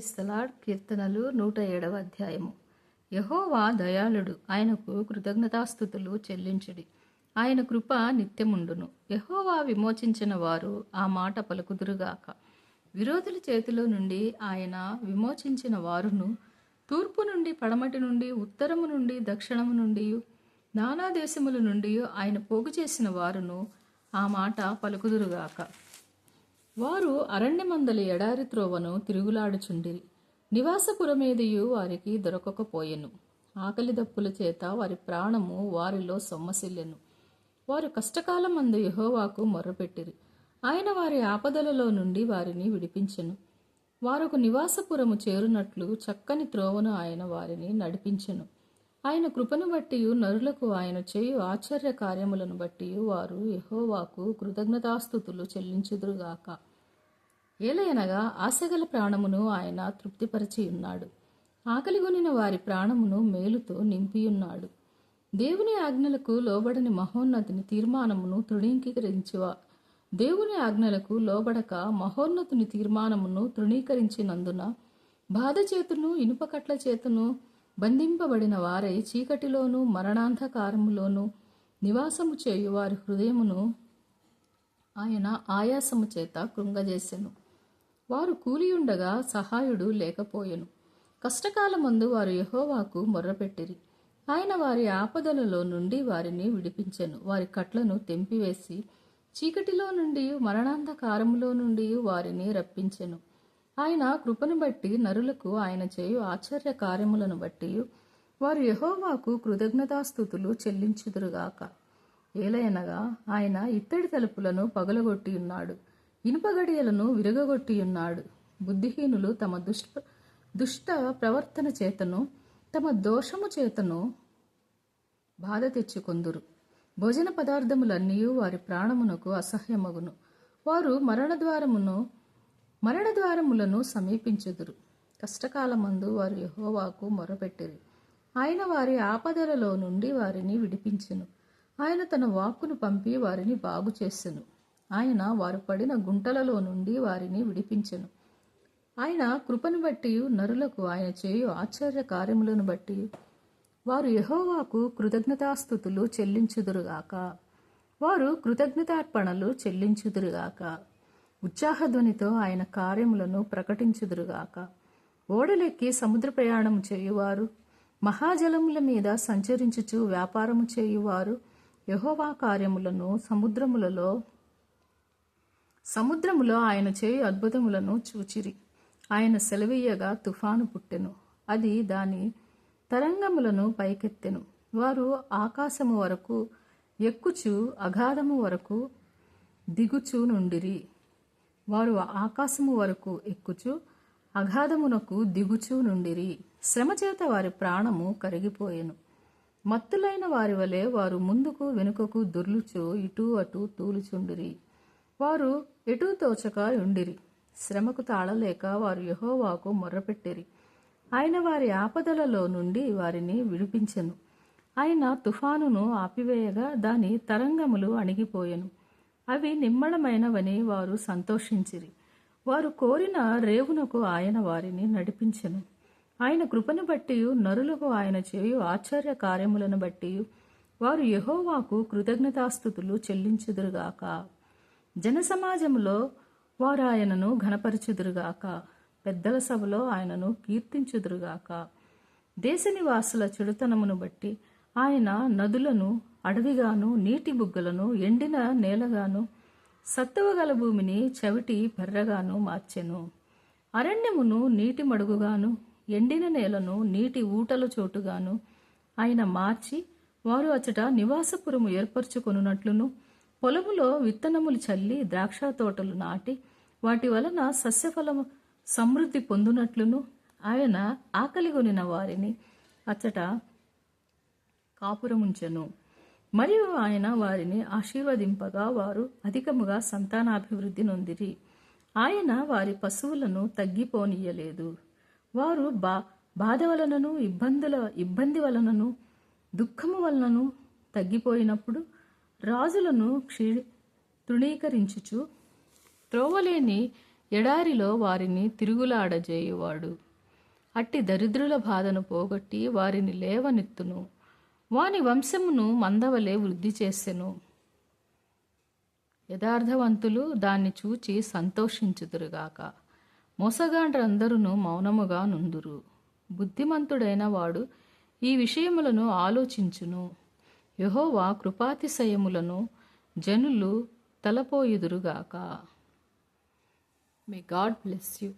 ఇస్తలాడ్ కీర్తనలు నూట ఏడవ అధ్యాయము. యహోవా దయాళుడు ఆయనకు కృతజ్ఞతాస్థుతులు చెల్లించుడి. ఆయన కృప నిత్యముండును. యహోవా విమోచించిన వారు ఆ మాట పలుకుదురుగాక. విరోధుల చేతిలో నుండి ఆయన విమోచించిన వారును తూర్పు నుండి పడమటి నుండి ఉత్తరము నుండి దక్షిణము నుండి నానా దేశముల నుండి ఆయన పోగు చేసిన వారును ఆ మాట పలుకుదురుగాక. వారు అరణ్యమందలి ఎడారి త్రోవను తిరుగులాడుచుండిరి. నివాసపురమేదియు వారికి దొరకకపోయెను. ఆకలి దప్పుల చేత వారి ప్రాణము వారిలో సొమ్మసిల్లెను. వారు కష్టకాలమందు యహోవాకు మొర్రపెట్టిరి. ఆయన వారి ఆపదలలో నుండి వారిని విడిపించెను. వారొక నివాసపురము చేరునట్లు చక్కని త్రోవను ఆయన వారిని నడిపించెను. ఆయన కృపను బట్టి నరులకు ఆయన చేయు ఆశ్చర్య కార్యములను బట్టి వారు యహోవాకు కృతజ్ఞతాస్థుతులు చెల్లించుదురుగాక. ఏలయనగా ఆశగల ప్రాణమును ఆయన తృప్తిపరిచి ఉన్నాడు ఆకలిగొనిన వారి ప్రాణమును మేలుతో నింపియున్నాడు. దేవుని ఆజ్ఞలకు లోబడని మహోన్నతిని తీర్మానమును తృణీకరించువా దేవుని ఆజ్ఞలకు లోబడక మహోన్నతుని తీర్మానమును తృణీకరించినందున బాధ చేతును ఇనుపకట్ల చేతును బంధింపబడిన వారై చీకటిలోను మరణాంధకారములోనూ నివాసము చేయు వారి హృదయమును ఆయన ఆయాసము చేత కృంగజేసెను. వారు కూలియుండగా సహాయుడు లేకపోయెను. కష్టకాలమందు వారు యహోవాకు మొర్రపెట్టిరి. ఆయన వారి ఆపదలలో నుండి వారిని విడిపించెను. వారి కట్లను తెంపివేసి చీకటిలో నుండి మరణాంధకారములో నుండి వారిని రప్పించెను. ఆయన కృపను బట్టి నరులకు ఆయన చేయు ఆశ్చర్య కార్యములను బట్టి వారు యహోవాకు కృతజ్ఞతాస్థుతులు చెల్లించుదురుగాక. ఏలయనగా ఆయన ఇత్తడి తలుపులను పగలగొట్టి ఉన్నాడు. ఇనుప గడియలను ఉన్నాడు. బుద్ధిహీనులు తమ దుష్ట దుష్ట ప్రవర్తన చేతను తమ దోషము చేతను బాధ తెచ్చుకొందురు. భోజన పదార్థములన్నీ వారి ప్రాణమునకు అసహ్యమగును. వారు మరణద్వారమును మరణద్వారములను సమీపించుదురు. కష్టకాలమందు వారు యహోవాకు మొరపెట్టిరి. ఆయన వారి ఆపదలలో నుండి వారిని విడిపించెను. ఆయన తన వాక్కును పంపి వారిని బాగు చేసెను ఆయన వారు పడిన గుంటలలో నుండి వారిని విడిపించెను. ఆయన కృపను బట్టి నరులకు ఆయన చేయు ఆశ్చర్య కార్యములను బట్టి వారు యహోవాకు కృతజ్ఞతాస్థుతులు చెల్లించుదురుగాక వారు కృతజ్ఞతార్పణలు చెల్లించుదురుగాక ఉత్సాహధ్వనితో ఆయన కార్యములను ప్రకటించుదురుగాక. ఓడలెక్కి సముద్ర ప్రయాణము చేయువారు. మహాజలముల మీద సంచరించుచు వ్యాపారము చేయువారు. యహోవా కార్యములను సముద్రములలో సముద్రములో ఆయన చేయు అద్భుతములను చూచిరి. ఆయన సెలవీయగా తుఫాను పుట్టెను. అది దాని తరంగములను పైకెత్తెను. వారు ఆకాశము వరకు ఎక్కుచు అగాధము వరకు దిగుచూ నుండిరి. వారు ఆకాశము వరకు ఎక్కుచు అగాధమునకు దిగుచూ నుండిరి. శ్రమ చేత వారి ప్రాణము కరిగిపోయెను. మత్తులైన వారి వలె వారు ముందుకు వెనుకకు దొర్లుచు ఇటు అటు తూలుచుండిరి. వారు ఎటు తోచక ఉండిరి శ్రమకు తాళలేక వారు యహోవాకు మొర్రపెట్టిరి. ఆయన వారి ఆపదలలో నుండి వారిని విడిపించెను. ఆయన తుఫానును ఆపివేయగా దాని తరంగములు అణిగిపోయెను. అవి నిమ్మళమైనవని వారు సంతోషించిరి. వారు కోరిన రేవునకు ఆయన వారిని నడిపించెను. ఆయన కృపను బట్టి నరులకు ఆయన చేయు ఆశ్చర్య కార్యములను బట్టి వారు యహోవాకు కృతజ్ఞతాస్థుతులు చెల్లించుదురుగాక. జనసమాజంలో వారు ఆయనను ఘనపరచుదురుగాక. పెద్దల సభలో ఆయనను కీర్తించుదురుగాక. దేశ నివాసుల చెడుతనమును బట్టి ఆయన నదులను అడవిగాను నీటి బుగ్గలను ఎండిన నేలగాను సత్తువగల భూమిని చవిటి బెర్రగాను మార్చెను. అరణ్యమును నీటి మడుగుగాను ఎండిన నేలను నీటి ఊటల చోటుగాను ఆయన మార్చి వారు అచట నివాసపురము ఏర్పరచుకొనున్నట్లును పొలములో విత్తనములు చల్లి ద్రాక్ష తోటలు నాటి వాటి వలన సస్యఫలము సమృద్ధి పొందునట్లును ఆయన ఆకలిగొనిన వారిని అచ్చట కాపురముంచెను. మరియు ఆయన వారిని ఆశీర్వదింపగా వారు అధికముగా సంతానాభివృద్ధి నొందిరి. ఆయన వారి పశువులను తగ్గిపోనీయలేదు. వారు బా బాధ వలనను ఇబ్బందుల ఇబ్బంది వలనను దుఃఖము వలనను తగ్గిపోయినప్పుడు రాజులను క్షీ తృణీకరించుచు త్రోవలేని ఎడారిలో వారిని తిరుగులాడజేయువాడు. అట్టి దరిద్రుల బాధను పోగొట్టి వారిని లేవనెత్తును. వాని వంశమును మందవలే వృద్ధి చేసెను. యథార్థవంతులు దాన్ని చూచి సంతోషించుదురుగాక. మోసగాండ్రందరూ మౌనముగా నుందురు. బుద్ధిమంతుడైన వాడు ఈ విషయములను ఆలోచించును. యహోవా కృపాతిశయములను జనులు తలపోయుదురుగాక. May God bless you